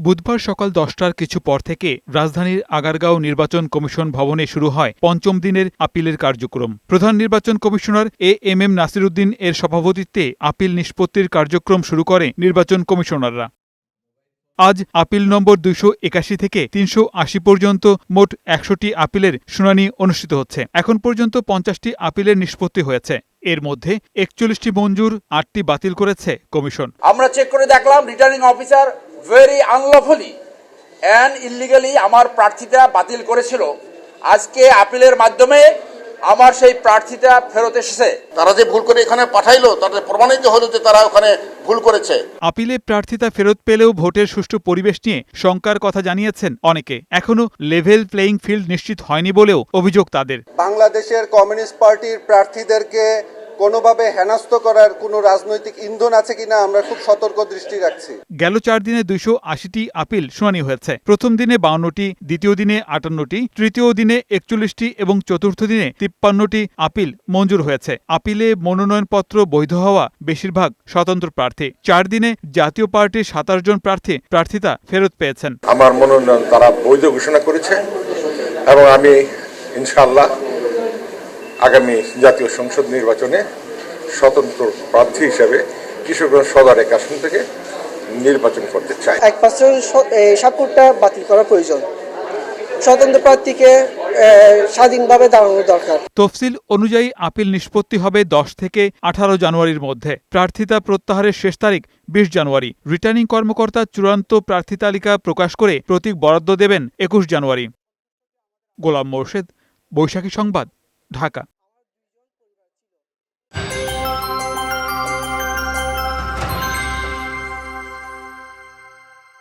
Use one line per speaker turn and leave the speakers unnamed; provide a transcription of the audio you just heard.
বুধবার সকাল দশটার কিছু পর থেকে রাজধানীর আগারগাঁও নির্বাচন কমিশন ভবনে শুরু হয় পঞ্চম দিনের আপিলের কার্যক্রম। প্রধান নির্বাচন commissioner A M M Nasiruddin এর সভাপতিত্বে আপিল নিষ্পত্তির কার্যক্রম শুরু করে নির্বাচন কমিশনাররা। আজ আপিল নম্বর দুইশো একাশি থেকে তিনশো আশি পর্যন্ত মোট একশোটি আপিলের শুনানি অনুষ্ঠিত হচ্ছে। এখন পর্যন্ত পঞ্চাশটি আপিলের নিষ্পত্তি হয়েছে। এর মধ্যে একচল্লিশটি মঞ্জুর, আটটি বাতিল করেছে কমিশন।
আমরা চেক করে দেখলাম returning officer very unlawfully and illegally আমার প্রার্থীটা বাতিল করেছিল। আজকে আপিলের মাধ্যমে আমার সেই প্রার্থীটা ফেরত এসেছে।
তারা যে ভুল করে এখানে পাঠাইলো তাদের প্রমাণিত হলো যে তারা ওখানে ভুল করেছে।
আপিলে প্রার্থীতা ফেরত পেলেও ভোটের সুষ্ঠু পরিবেশ নিয়ে শঙ্কার কথা জানিয়েছেন অনেকে। এখনও লেভেল প্লেইং ফিল্ড নিশ্চিত হয়নি বলেও অভিযোগ তাদের।
বাংলাদেশের কমিউনিস্ট পার্টির প্রার্থীদেরকে কোনোভাবে হেনস্থ করার কোনো রাজনৈতিক ইন্ধন আছে কিনা আমরা খুব সতর্ক দৃষ্টি রাখছি।
গেল চার দিনে দুইশো আশিটি আপিল শুনানি হয়েছে। প্রথম দিনে বাউন্নটি দ্বিতীয় দিনে আটান্নটি তৃতীয় দিনে একচল্লিশটি এবং চতুর্থ দিনে তিপ্পান্নটি আপিল মঞ্জুর হয়েছে। আপিলে মনোনয়নপত্র বৈধ হওয়া বেশিরভাগ স্বতন্ত্র প্রার্থী। চার দিনে জাতীয় পার্টির সাতাশ জন প্রার্থী প্রার্থিতা ফেরত পেয়েছেন।
আমার মনোনয়ন তারা বৈধ ঘোষণা করেছে এবং আমি ইনশাআল্লাহ আগামী জাতীয় সংসদ নির্বাচনে স্বতন্ত্র প্রার্থী হিসেবে কিশোরগঞ্জ সদর এক আসন থেকে নির্বাচন করতে চাই।
এক পার্সেন্ট স্বাক্ষরটা বাতিল করা প্রয়োজন। স্বতন্ত্র প্রার্থীকে স্বাধীনভাবে দাঁড়ানো দরকার।
তফসিল অনুযায়ী আপিল নিষ্পত্তি হবে দশ থেকে আঠারো জানুয়ারির মধ্যে। প্রার্থিতা প্রত্যাহারের শেষ তারিখ বিশ জানুয়ারি। রিটার্নিং কর্মকর্তা চূড়ান্ত প্রার্থী তালিকা প্রকাশ করে প্রতীক বরাদ্দ দেবেন একুশ জানুয়ারি। গোলাম মোর্শেদ বৈশাখী সংবাদ ঢাকা।